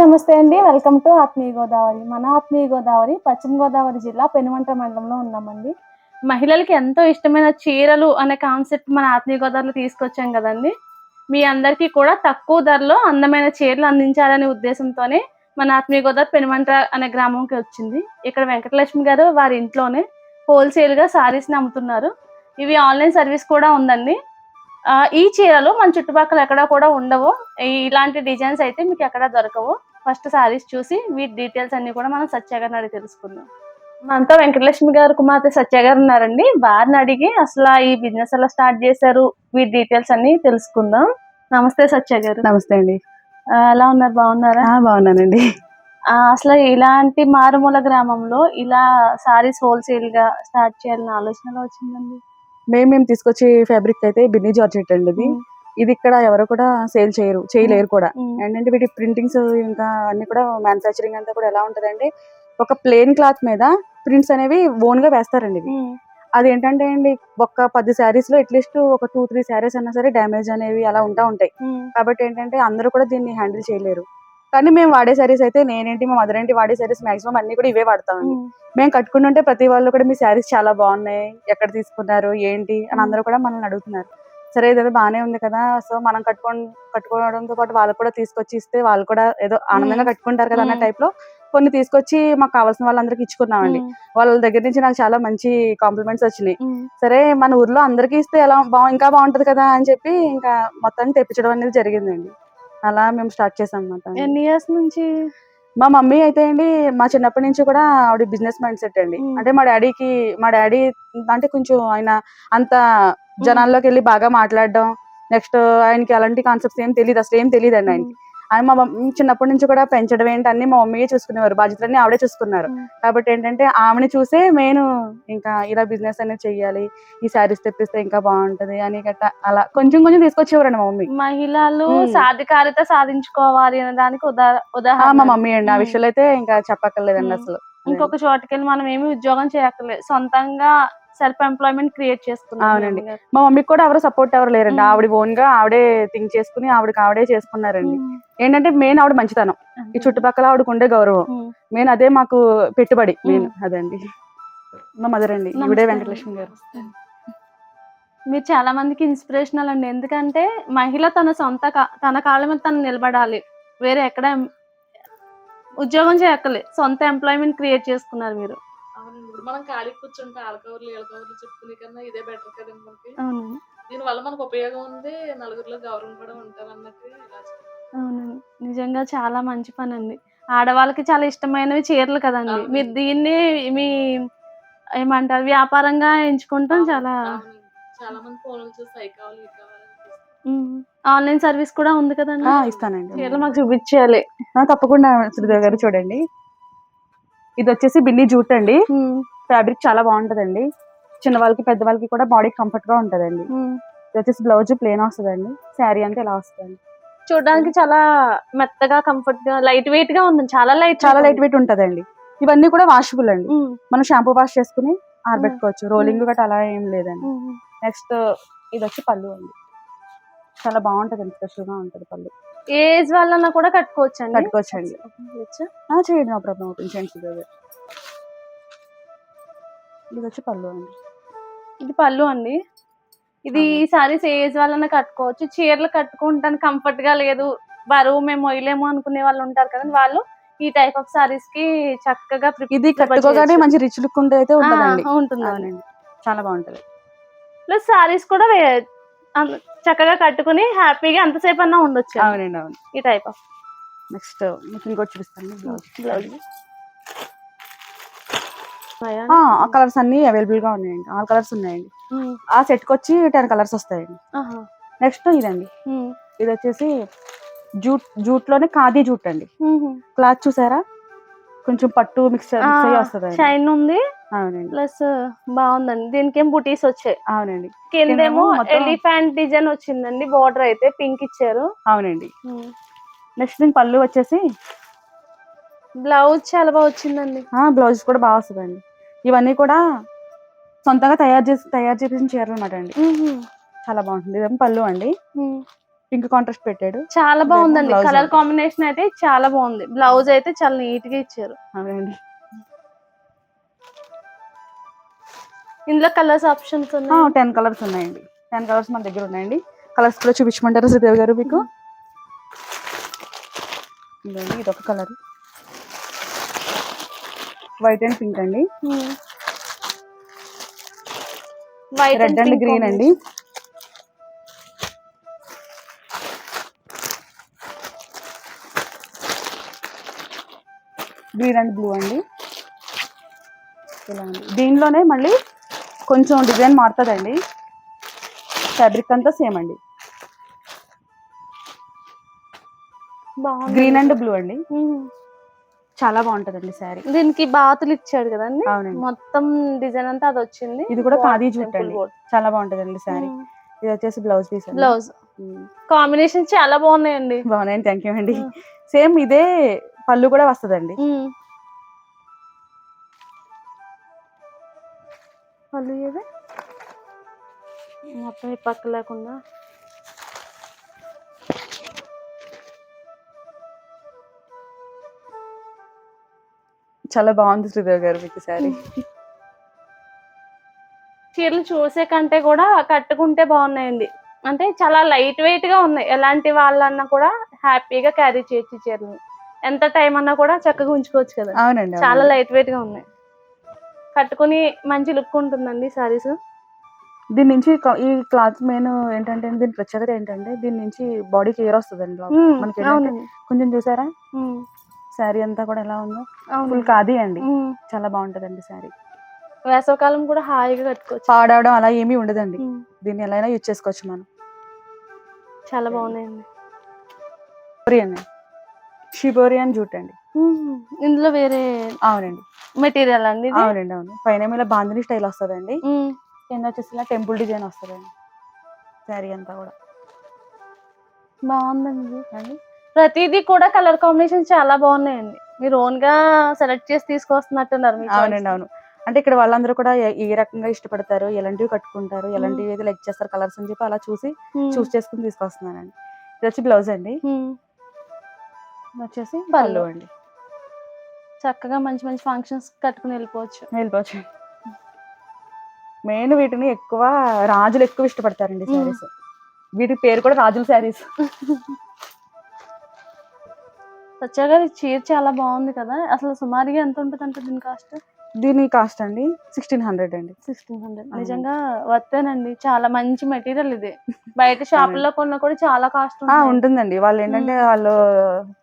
నమస్తే అండి. Welcome to ఆత్మీయ గోదావరి. మన ఆత్మీయ గోదావరి పశ్చిమ గోదావరి జిల్లా పెనుమంట మండలంలో ఉన్నామండి. మహిళలకి ఎంతో ఇష్టమైన చీరలు అనే కాన్సెప్ట్ మన ఆత్మీయ గోదావరిలో తీసుకొచ్చాం కదండి. మీ అందరికీ కూడా తక్కువ ధరలో అందమైన చీరలు అందించాలనే ఉద్దేశంతోనే మన ఆత్మీయ గోదావరి పెనుమంట అనే గ్రామంకి వచ్చింది. ఇక్కడ వెంకటలక్ష్మి గారు వారి ఇంట్లోనే హోల్సేల్గా సారీస్ని అమ్ముతున్నారు. ఇవి ఆన్లైన్ సర్వీస్ కూడా ఉందండి. ఈ చీరలు మన చుట్టుపక్కల ఎక్కడా కూడా ఉండవు. ఇలాంటి డిజైన్స్ అయితే మీకు ఎక్కడా దొరకవు. ఫస్ట్ సారీస్ చూసి వీటి డీటెయిల్స్ అన్ని కూడా మనం సత్య గారిని అడిగి తెలుసుకుందాం. మనతో వెంకటలక్ష్మి గారు కుమార్తె సత్య గారు ఉన్నారండి. వారిని అడిగి అసలు ఈ బిజినెస్ ఎలా స్టార్ట్ చేశారు వీటి డీటెయిల్స్ అన్ని తెలుసుకుందాం. నమస్తే సత్య గారు. నమస్తే అండి. ఎలా ఉన్నారు? బాగున్నారా? బాగున్నానండి. అసలు ఇలాంటి మారుమూల గ్రామంలో ఇలా సారీస్ హోల్సేల్గా స్టార్ట్ చేయాలని ఆలోచన ఎలా వచ్చిందండి? మేము మేము తీసుకొచ్చే ఫ్యాబ్రిక్ అయితే బిన్నీ జార్జెట్ అండి ఇది ఇది ఇక్కడ ఎవరు కూడా సేల్ చేయరు చేయలేరు కూడా. ఏంటంటే వీటి ప్రింటింగ్స్ ఇంకా అన్ని కూడా మ్యానుఫ్యాక్చరింగ్ అంతా కూడా ఎలా ఉంటదంటే ఒక ప్లెయిన్ క్లాత్ మీద ప్రింట్స్ అనేవి ఓన్గా వేస్తారండి ఇవి. అది ఏంటంటే అండి ఒక పది శారీస్లో అట్లీస్ట్ ఒక టూ త్రీ శారీస్ అన్నా సరే డ్యామేజ్ అనేవి అలా ఉంటా ఉంటాయి. కాబట్టి ఏంటంటే అందరూ కూడా దీన్ని హ్యాండిల్ చేయలేరు. కానీ మేము వాడే శారీస్ అయితే నేనేంటి మా మదర్ ఏంటి వాడే శారీస్ మాక్సిమం అన్ని కూడా ఇవే వాడతామండి ఉమ్, మేము. కట్టుకుంటుంటే ప్రతి వాళ్ళు కూడా మీ శారీస్ చాలా బాగున్నాయి ఎక్కడ తీసుకున్నారు ఏంటి? అని. అందరూ కూడా మనల్ని అడుగుతున్నారు. సరే ఇదేదో బాగానే ఉంది కదా సో మనం కట్టుకో కట్టుకోవడంతో పాటు వాళ్ళు కూడా తీసుకొచ్చి ఇస్తే వాళ్ళు కూడా ఏదో ఆనందంగా. కట్టుకుంటారు కదా అన్న. టైప్లో కొన్ని తీసుకొచ్చి మాకు కావాల్సిన వాళ్ళందరికీ ఇచ్చుకున్నామండి వాళ్ళ దగ్గర నుంచి నాకు చాలా మంచి కాంప్లిమెంట్స్ వచ్చినాయి. సరే మన ఊర్లో అందరికీ ఇస్తే ఎలా బా ఇంకా బాగుంటది కదా అని చెప్పి ఇంకా మొత్తాన్ని తెప్పించడం అనేది జరిగిందండి అలా మేము స్టార్ట్ చేసాం అన్నమాట ఎన్ని ఇయర్స్ నుంచి మా మమ్మీ అయితే అండి మా చిన్నప్పటి నుంచి కూడా ఆవిడ బిజినెస్ మైండ్ సెట్ అండి. అంటే మా డాడీకి మా డాడీ అంటే కొంచెం ఆయన అంత జనాల్లోకి వెళ్ళి బాగా మాట్లాడడం. నెక్స్ట్ ఆయనకి అలాంటి కాన్సెప్ట్స్ ఏం తెలియదు అసలు ఏం తెలియదు అండి ఆయనకి ఆయన మా మమ్మీ చిన్నప్పటి నుంచి కూడా పెంచడం ఏంటి అన్ని మా మమ్మీయే చూసుకునేవారు. బాధ్యతలన్నీ ఆవిడే చూసుకున్నారు. కాబట్టి ఏంటంటే ఆమెని చూసే నేను ఇంకా ఇలా బిజినెస్ అనేది చెయ్యాలి. ఈ శారీస్ తెప్పిస్తే ఇంకా బాగుంటది అని గట్ట అలా కొంచెం కొంచెం తీసుకొచ్చేవారండి మా మమ్మీ. మహిళలు. సాధికారిత సాధించుకోవాలి అనే దానికి ఉదాహరణ మా మమ్మీ అండి. ఆ. విషయంలో అయితే ఇంకా చెప్పక్కర్లేదండి. అసలు. ఇంకొక చోటకెళ్ళి మనం ఏమి ఉద్యోగం చేయక్కర్లేదు. సొంతంగా సెల్ఫ్ ఎంప్లాయ్మెంట్ క్రియేట్ చేసుకున్నాం అవునండి. మీ మమ్మీకి కూడా ఎవరు సపోర్ట్ ఎవరు లేరండి. ఆవిడ ఓన్గా ఆవిడే థింక్ చేసుకుని ఆవిడకి ఆవిడే చేసుకున్నారండి. ఏంటంటే మెయిన్ ఆవిడ మంచితనం. ఈ చుట్టుపక్కల ఆవిడకు ఉండే గౌరవం. మెయిన్ అదే మాకు పెట్టుబడి మెయిన్. అదండి. మా మదర్ అండి. ఇవిడే. వెంకటలక్ష్మి గారు. మీరు చాలా మందికి ఇన్స్పిరేషనల్ అండి. ఎందుకంటే మహిళ తన సొంత తన కాళ్ళ మీద తను నిలబడాలి. వేరే ఎక్కడ ఉద్యోగం చేయక్కర్లే. సొంత ఎంప్లాయ్మెంట్ క్రియేట్ చేసుకున్నారు మీరు. ఇప్పుడు మనం ఖాళీ కూర్చుంటే ఆలకవర్లు ఏలకవర్లు చెప్పుకునే కన్నా ఇదే బెటర్ కదండి మనకి. అవునండి. దీని వల్ల మనకు ఉపయోగం ఉంది నలుగురిలో గౌరవం కూడా ఉంటారు అన్నట్టు ఇలా. అవునండి. నిజంగా చాలా మంచి పని అండి. ఆడవాళ్ళకి చాలా ఇష్టమైనవి చీరలు కదండి. అవునండి. మీరు దీన్ని మీ ఏమంటారు వ్యాపారంగా ఎంచుకుంటాం చాలా అవునండి. చాలా మంది ఫోన్లు చూసి అవి కావాలి ఇవి కావాలి అని చేస్తారు. ఆన్లైన్ సర్వీస్ కూడా ఉంది కదండి. ఆ, ఇస్తానండి. చీరలు మాకు చూపించాలి ఆ, తప్పకుండా శ్రీదేవి గారు చూడండి. ఇది వచ్చేసి బిన్నీ జూట్ అండి. ఫ్యాబ్రిక్ చాలా బాగుంటదండి. చిన్న వాళ్ళకి పెద్ద వాళ్ళకి కూడా బాడీ కంఫర్ట్గా ఉంటదండి. ఇది వచ్చేసి బ్లౌజ్ ప్లేన్ వస్తుందండి. శారీ అంటే ఇలా వస్తుంది చూడడానికి చాలా మెత్తగా కంఫర్ట్గా లైట్ వెయిట్గా ఉంది చాలా లైట్ చాలా లైట్ వెయిట్ ఉంటదండి. ఇవన్నీ కూడా వాషబుల్ అండి. మనం షాంపూ వాష్ చేసుకుని ఆరబెట్టుకోవచ్చు. రోలింగ్ గట్రా అలా ఏం లేదండి. నెక్స్ట్ ఇది వచ్చి పళ్ళు అండి. చాలా బాగుంటది అండి స్పెషల్గా ఉంటది పళ్ళు. ఏజ్ వాళ్ళన్నా కూడా కట్టుకోవచ్చు అండి కట్టుకోవచ్చండి ఆ, చేయండి నో ప్రాబ్లం ఓపెన్ చేయండి ఇది వచ్చి పళ్ళు అండి. ఇది పళ్ళు అండి. ఇది అవును. సారీస్ ఏజ్ వాళ్ళన్నా కట్టుకోవచ్చు. చీరలు కట్టుకుంటానికి కంఫర్ట్గా లేదు. బరువు మేము మొయ్యలేము అనుకునే వాళ్ళు ఉంటారు కదండి వాళ్ళు. ఈ టైప్ ఆఫ్ సారీస్కి చక్కగా ఇది కట్టుకోగానే మంచి రిచ్ లుక్ ఉంటే అయితే ఉంటదండి. ఉంటుంది అవునండి చాలా బాగుంటది. ప్లస్ సారీస్ కూడా చక్కగా కట్టుకుని హ్యాపీగా ఎంతసేపు అన్నా ఉండొచ్చు. అవునండి అవును. ఈ టైప్ ఆఫ్. నెక్స్ట్ మీకు ఇంకోటి చూపిస్తాను బ్లౌజ్. ఆ కలర్స్ అన్ని అవైలబుల్గా ఉన్నాయండి. ఆల్ కలర్స్ ఉన్నాయండి. ఆ సెట్కి వచ్చి టెన్ కలర్స్ వస్తాయండి. నెక్స్ట్ ఇదండి. ఇది వచ్చేసి జూట్ జూట్లోనే ఖాదీ జూట్ అండి. క్లాత్ చూసారా? కొంచెం పట్టు మిక్స్ అయ్యి వస్తుంది షైన్ ఉంది. అవునండి. ప్లస్ బాగుందండి. దీనికి ఏం బుటీస్ వచ్చాయి. అవునండి. కిందేమో మొత్తం- ఎలిఫెంట్ డిజైన్ వచ్చిందండి. బార్డర్ అయితే పింక్ ఇచ్చారు. అవునండి. నెక్స్ట్ దీని పళ్ళు వచ్చేసి బ్లౌజ్ చాలా బాగా వచ్చిందండి. ఆ బ్లౌజ్ కూడా బాగా వస్తుందండి. ఇవన్నీ కూడా సొంతంగా తయారు చేసి తయారు చేసిన చీరలు అనమాట అండి. చాలా బాగుంటుంది. ఇదేమో పళ్ళు అండి. పింక్ కాంట్రాస్ట్ పెట్టాడు. చాలా బాగుందండి. blouse కలర్ అండి. కాంబినేషన్ అయితే చాలా బాగుంది. బ్లౌజ్ అయితే చాలా నీట్గా ఇచ్చారు. అవునండి. ఇందులో కలర్స్ ఆప్షన్స్ ఉన్నాయి? టెన్ కలర్స్ ఉన్నాయండి. టెన్ కలర్స్ మన దగ్గర ఉన్నాయండి. కలర్స్ కూడా చూపించమంటారా శ్రీదేవి గారు మీకు? ఇదండి ఇది ఒక కలర్ వైట్ అండ్. పింక్ అండి వైట్ రెడ్ అండ్ గ్రీన్ అండి. గ్రీన్ అండ్ బ్లూ అండి. ఇలా అండి. దీనిలోనే మళ్ళీ కొంచెం డిజైన్ మారుతుందండి. ఫ్యాబ్రిక్ అంతా సేమ్ అండి. గ్రీన్ అండ్ బ్లూ అండి. చాలా బాగుంటదండి శారీ. దీనికి బాతులు ఇచ్చాడు కదండి. మొత్తం డిజైన్ అంతా అది వచ్చింది. ఇది కూడా ఖాదీ జూట్ అండి. చాలా బాగుంటదండి ఉమ్. ఇది వచ్చేసి బ్లౌజ్ పీస్ బ్లౌజ్. కాంబినేషన్ చాలా బాగున్నాయండి. బాగున్నాయండి. థ్యాంక్ యూ అండి. సేమ్ ఇదే పళ్ళు కూడా వస్తదండి. పళ్ళు ఏది మొత్తం ఈ పక్క లేకుండా. చాలా బాగుంది శ్రీదేవి గారు మీకు శారీ. చీరలు చూసే కంటే కూడా కట్టుకుంటే బాగున్నాయండి. అంటే చాలా లైట్ వెయిట్గా ఉన్నాయి. ఎలాంటి వాళ్ళన్నా కూడా హ్యాపీగా క్యారీ చేయొచ్చు చీరలు. ఎంత టైం అన్నా కూడా చక్కగా ఉంచుకోవచ్చు కదా. అవునండి చాలా. లైట్ వెయిట్గా ఉన్నాయి. కట్టుకుని మంచి లుక్ ఉంటుందండి సారీస్ దీని నుంచి ఈ క్లాత్ మెయిన్ ఏంటంటే దీని ప్రత్యేకత ఏంటంటే దీని నుంచి బాడీకి ఎయిర్ వస్తుందండి. మనకి కొంచెం చూసారా? శారీ అంతా కూడా ఎలా ఉందో? ఫుల్ ఖాదీ అండి. చాలా బాగుంటదండి శారీ వేసవకాలం కూడా హాయిగా కట్టుకోవచ్చు. పాడవడం అలా ఏమీ ఉండదండి. దీన్ని ఎలా అయినా యూజ్ చేసుకోవచ్చు మనం. చాలా బాగున్నాయండి. జూట్ అండి. ఉమ్, ఇందులో వేరే అవునండి. మెటీరియల్ అండి? అవునండి అవును. పైన ఇలా బాందిని స్టైల్ వస్తుందండి. కింద వచ్చేసి ఇలా టెంపుల్ డిజైన్ వస్తుందండి. శారీ అంతా కూడా. బాగుందండి. అండి? ప్రతిదీ కూడా కలర్ కాంబినేషన్ చాలా బాగున్నాయండి. మీరు ఓన్గా సెలెక్ట్ చేసి తీసుకొస్తున్నట్టున్నారు అవునండి అవును. అంటే ఇక్కడ వాళ్ళందరూ కూడా ఏ- రకంగా ఇష్టపడతారు ఎలాంటివి కట్టుకుంటారు ఎలాంటివి అయితే లైక్ చేస్తారు కలర్స్ అని చెప్పి అలా చూసి చూస్ చేసుకుని తీసుకొస్తున్నానండి. ఇది వచ్చి బ్లౌజ్ అండి. వచ్చేసి పళ్ళు. పళ్ళు అండి చక్కగా మంచి మంచి ఫంక్షన్స్ కట్టుకుని వెళ్ళిపోవచ్చు. వెళ్ళిపోవచ్చు. మెయిన్ వీటిని ఎక్కువ రాజులు ఎక్కువ ఇష్టపడతారండి. శారీస్. వీటి పేరు కూడా రాజుల శారీస్. సత్య గారి చీర చాలా బాగుంది కదా? అసలు సుమారుగా ఎంత ఉంటుంది అంటే దీని కాస్ట్ దీని కాస్ట్ అండి సిక్స్టీన్ హండ్రెడ్ అండి. Sixteen hundred. నిజంగా వర్తేనండి చాలా మంచి మెటీరియల్ ఇది. బయట షాపుల్లో కొన్నా కూడా చాలా కాస్ట్ ఉంటుందండి. వాళ్ళు ఏంటంటే వాళ్ళు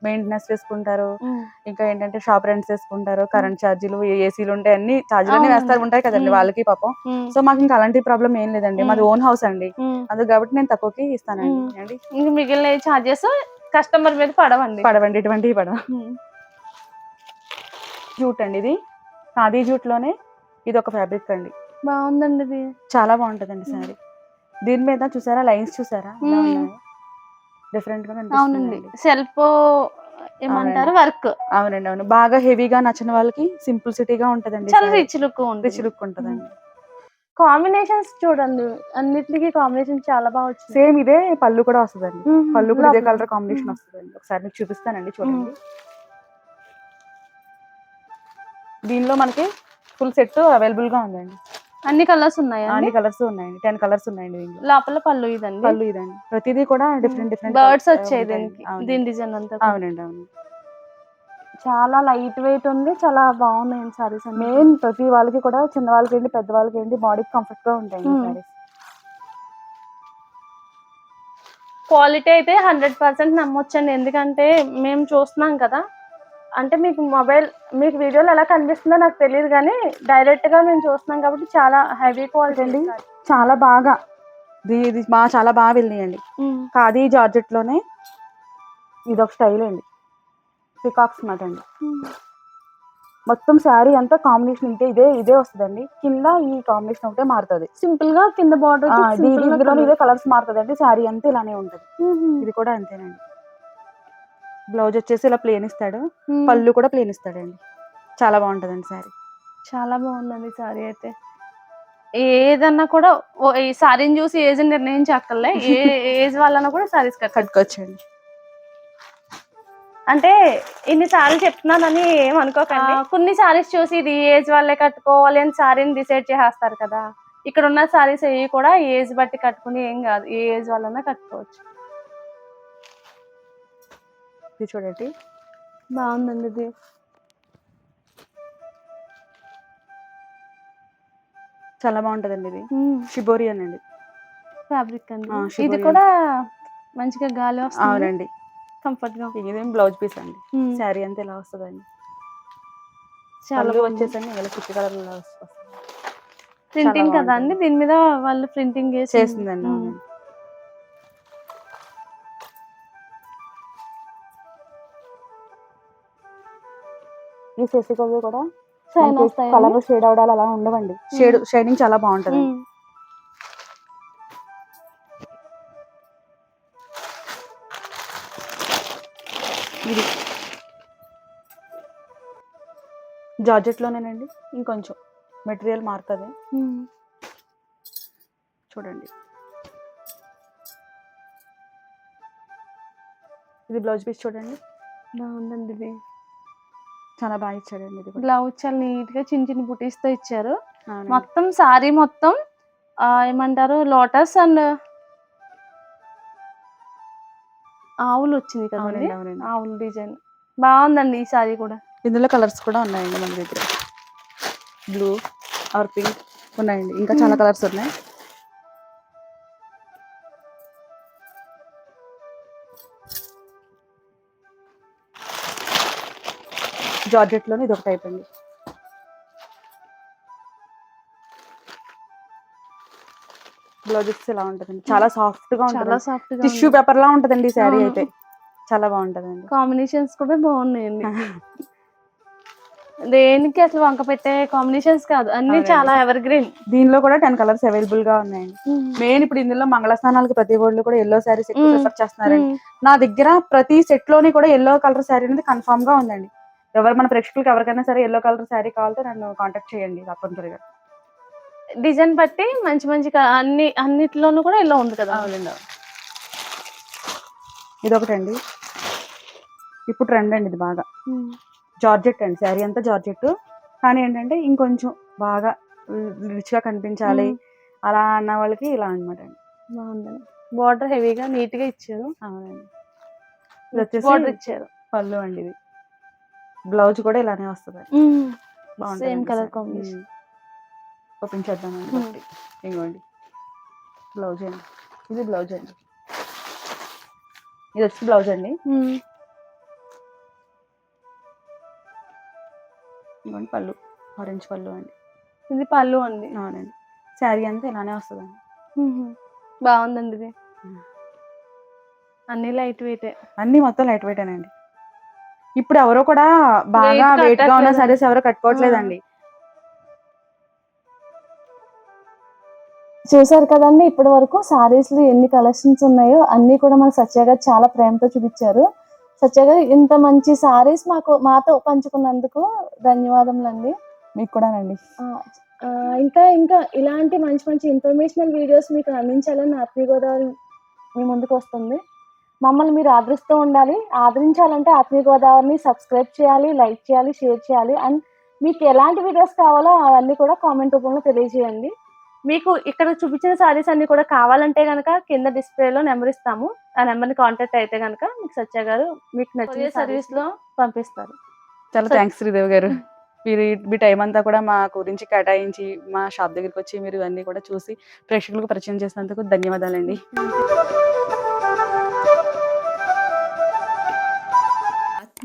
మెయింటెనెన్స్ చేసుకుంటారు ఇంకా ఏంటంటే షాప్ రెంట్స్ వేసుకుంటారు. కరెంట్ ఛార్జీలు ఏసీలు ఉంటాయి అన్ని ఛార్జీలు అన్ని. వేస్తారు ఉంటాయి కదండి. వాళ్ళకి పాపం. సో మాకు ఇంకా అలాంటి ప్రాబ్లం ఏం లేదండి. మాది ఓన్ హౌస్ అండి. అందుకు కాబట్టి నేను తక్కువకి ఇస్తానండి. ఇంక మిగిలిన చార్జెస్ కస్టమర్ మీద పడవండి. పడవండి. ఇటువంటివి పడవ. జూట్ అండి ఇది. ఖాదీ జూట్లోనే ఇది ఒక ఫ్యాబ్రిక్ అండి. బాగుందండి ఇది. చాలా బాగుంటదండి శారీ. దీని మీద చూసారా? లైన్స్ చూసారా. డిఫరెంట్గా అవునండి. సెల్ఫ్ ఏమంటారు? వర్క్. అవునండి అవును. బాగా హెవీగా నచ్చిన వాళ్ళకి సింప్లిసిటీగా ఉంటదండి చాలా రిచ్ లుక్ రిచ్ లుక్ ఉంటదండి. కాంబినేషన్స్ చూడండి. అన్నిటికీ కాంబినేషన్ చాలా బాగా వచ్చింది. సేమ్ ఇదే పళ్ళు కూడా వస్తుందండి. పళ్ళు కూడా ఇదే. కలర్ కాంబినేషన్ వస్తుందండి. ఒకసారి మీకు చూపిస్తానండి చూడండి. దీనిలో మనకి ఫుల్ సెట్ అవైలబుల్గా ఉందండి. అన్ని కలర్స్ ఉన్నాయండి అన్ని కలర్స్ ఉన్నాయండి. టెన్ కలర్స్ ఉన్నాయండి లోపల పళ్ళు ఇదండి? పళ్ళు ఇదండి. ప్రతిదీ కూడా డిఫరెంట్ డిఫరెంట్ బర్డ్స్ వచ్చాయి దీనికి. దీని డిజైన్ అంతా. అవునండి అవును. చాలా లైట్ వెయిట్ ఉంది చాలా బాగున్నాయి సారీస్ మెయిన్ ప్రతి వాళ్ళకి కూడా చిన్న వాళ్ళకి ఏంటి పెద్ద వాళ్ళకి ఏంటి బాడీకి కంఫర్ట్గా ఉంటాయి. సారీస్ క్వాలిటీ అయితే హండ్రెడ్ పర్సెంట్ నమ్మొచ్చండి. ఎందుకంటే మేము చూస్తున్నాం కదా అంటే మీకు మొబైల్ మీకు వీడియోలో ఎలా కనిపిస్తుందో నాకు తెలియదు కానీ డైరెక్ట్గా మేము చూస్తున్నాం కాబట్టి చాలా హెవీ క్వాలిటీ అండి చాలా బాగా. ఇది బాగా చాలా బాగా వెళ్ళినాయండి. ఖాదీ జార్జెట్లోనే ఇది ఒక స్టైల్ అండి. పికాక్స్ మాట అండి. మొత్తం శారీ అంతా కాంబినేషన్ ఇంతే ఇదే ఇదే వస్తుందండి. కింద ఈ కాంబినేషన్ ఒకటే మారుతుంది. సింపుల్గా కింద బార్డర్ ఇందులో ఇదే కలర్స్ మారుతుంది అండి శారీ అంతా ఇలానే ఉంటుంది. ఇది కూడా అంతేనండి. బ్లౌజ్ వచ్చేసి ఇలా ప్లేన్ ఇస్తాడు. పళ్ళు కూడా ప్లేన్ ఇస్తాడండి. చాలా బాగుంటుందండి శారీ చాలా బాగుందండి సారీ అయితే. ఏదన్నా కూడా ఈ సారీని చూసి ఏజ్ నిర్ణయించక్కర్లే. ఏ ఏజ్ వాళ్ళన్నా కూడా సారీస్ కట్ కట్టుకోవచ్చండి. అంటే ఇన్ని సార్లు చెప్తున్నానని ఏమనుకోకండి కొన్ని సారీస్ చూసి ఇది ఏజ్ వాళ్ళే కట్టుకోవాలి అని సారీని డిసైడ్ చేసేస్తారు కదా. ఇక్కడ ఉన్న సారీస్ ఏవి కూడా ఏజ్ బట్టి కట్టుకుని ఏం కాదు. ఏ ఏజ్ వాళ్ళన్నా కట్టుకోవచ్చు. ఇది చూడండి. బాగుందండి ఇది. చాలా బాగుంటదండి ఇది. షిబోరియన్ అండి. ఫ్యాబ్రిక్ అండి. ఇది కూడా మంచిగా గాలి వస్తుంది. అవునండి. కంఫర్ట్గా ఇదేం బ్లౌజ్ పీస్ అండి. శారీ అంతా ఇలా వస్తుందండి. చాలా. వచ్చేసండి ఇలా కుట్టి కలర్ వస్తుంది. ప్రింటింగ్ కదా అండి. దీని మీద వాళ్ళు ప్రింటింగ్ చేసి చేసిందండి ఈ శశికవి కూడా షైన్ వస్తాయి? కలర్ షేడ్ అవడాలు అలా ఉండవండి. షేడ్ షైనింగ్ చాలా బాగుంటది ఇది. జార్జెట్ లోనేనండి. ఇంకొంచెం మెటీరియల్ మారుతుంది. చూడండి. ఇది బ్లౌజ్ పీస్ చూడండి. బాగుందండి ఇది. చాలా బాగా ఇచ్చాడండి ఇది కూడా. బ్లౌజ్ చాలా నీట్గా చిన్న చిన్న బుటీస్తో ఇచ్చారు. అవునండి. మొత్తం సారీ మొత్తం ఆ, ఏమంటారు లోటస్ అండ్ ఆవులు వచ్చింది కదండి. అవునండి అవునండి. ఆవులు డిజైన్ బాగుందండి ఈ సారీ కూడా. ఇందులో కలర్స్ కూడా ఉన్నాయండి మన దగ్గర. బ్లూ ఆర్ పింక్ ఉన్నాయండి. ఇంకా చాలా Hmm. కలర్స్ ఉన్నాయి. జార్జెట్లోనే ఇది ఒక టైప్ అండి బ్లౌజెస్ ఇలా ఉంటదండి? చాలా సాఫ్ట్గా ఉంటుంది సాఫ్ట్ టిష్యూ పేపర్ లా ఉంటదండి శారీ అవును. అయితే. చాలా బాగుంటదండి. కాంబినేషన్స్ కూడా బాగున్నాయండి. దేనికి అసలు వంక పెట్టే కాంబినేషన్స్ కాదు. అన్ని. చాలా ఎవర్ గ్రీన్ దీనిలో కూడా టెన్ కలర్స్ అవైలబుల్గా ఉన్నాయండి. మెయిన్ ఇప్పుడు ఇందులో మంగళ స్నానాలకు ప్రతి ఒళ్ళు కూడా ఎల్లో శారీస్ ఎక్కువ. ప్రిఫర్ చేస్తున్నారండి. నా దగ్గర ప్రతి సెట్లోని కూడా ఎల్లో కలర్ శారీ అనేది కన్ఫర్మ్గా ఉందండి. ఎవరు మన ప్రేక్షకులకు ఎవరికైనా సరే ఎల్లో కలర్ శారీ కావాలంటే నన్ను కాంటాక్ట్ చేయండి తప్పనిసరిగా డిజైన్ బట్టి మంచి మంచి క- అన్ని అన్నిట్లోనూ కూడా ఇలా ఉంది కదా. అవునండి ఇది ఒకటండి ఇప్పుడు ట్రెండ్ అండి ఇది బాగా. ఉమ్. జార్జెట్ అండి శారీ అంతా జార్జెట్. కానీ ఏంటంటే ఇంకొంచెం బాగా రిచ్గా కనిపించాలి. ఉమ్. అలా అన్న వాళ్ళకి ఇలా అనమాట అండి. బాగుందండి బార్డర్ హెవీగా నీట్గా ఇచ్చారు. అవునండి. ఇది వచ్చేసి బార్డర్ ఇచ్చారు. పళ్ళు అండి ఇది. బ్లౌజ్ కూడా ఇలానే వస్తుంది. Same colour combination open. ఒకటి. ఇదిగోండి బ్లౌజ్ అండి. ఇది బ్లౌజ్ అండి. ఇది వచ్చి బ్లౌజ్ అండి. ఇదిగోండి పళ్ళు. ఆరెంజ్ పళ్ళు అండి. ఇది పళ్ళు అండి. అవునండి. శారీ అంతా ఇలానే వస్తుందండి. బాగుందండి ఇది. అన్ని లైట్ వెయిట్ అన్ని మొత్తం లైట్ వెయిట్ అండి ఇప్పుడు ఎవరో కూడా బాగా Weight వెయిట్గా ఉన్న. సారీస్ ఎవరు కట్టుకోవట్లేదండి. చూసారు కదండి ఇప్పటి వరకు సారీస్లో ఎన్ని కలెక్షన్స్ ఉన్నాయో అన్ని కూడా మన సత్య గారు చాలా ప్రేమతో చూపించారు. సత్య గారు ఇంత మంచి సారీస్ మాకు మాతో పంచుకున్నందుకు ధన్యవాదములండి. మీకు కూడానండి. ఇంకా ఇంకా ఇలాంటి మంచి మంచి ఇన్ఫర్మేషనల్ వీడియోస్ మీకు అందించాలని ఆత్మీయ గోదావరి మీ ముందుకు వస్తుంది. మమ్మల్ని మీరు ఆదరిస్తూ ఉండాలి. ఆదరించాలంటే ఆత్మీయ గోదావరిని సబ్స్క్రైబ్ చేయాలి లైక్ చేయాలి షేర్ చేయాలి అండ్ మీకు ఎలాంటి వీడియోస్ కావాలో అవన్నీ కూడా కామెంట్ రూపంలో తెలియజేయండి. మీకు ఇక్కడ చూపించిన సారీస్ అన్ని కూడా కావాలంటే కనుక కింద డిస్ప్లేలో నెంబర్ ఇస్తాము. ఆ నెంబర్ని కాంటాక్ట్ అయితే కనుక మీకు సత్య గారు మీకు నచ్చిన సర్వీస్లో పంపిస్తారు. చాలా థ్యాంక్స్ శ్రీదేవి గారు. మీరు మీ టైం అంతా కూడా మా గురించి కేటాయించి మా షాప్ దగ్గరికి వచ్చి మీరు ఇవన్నీ కూడా చూసి ప్రేక్షకులకు పరిచయం చేసినందుకు ధన్యవాదాలండి.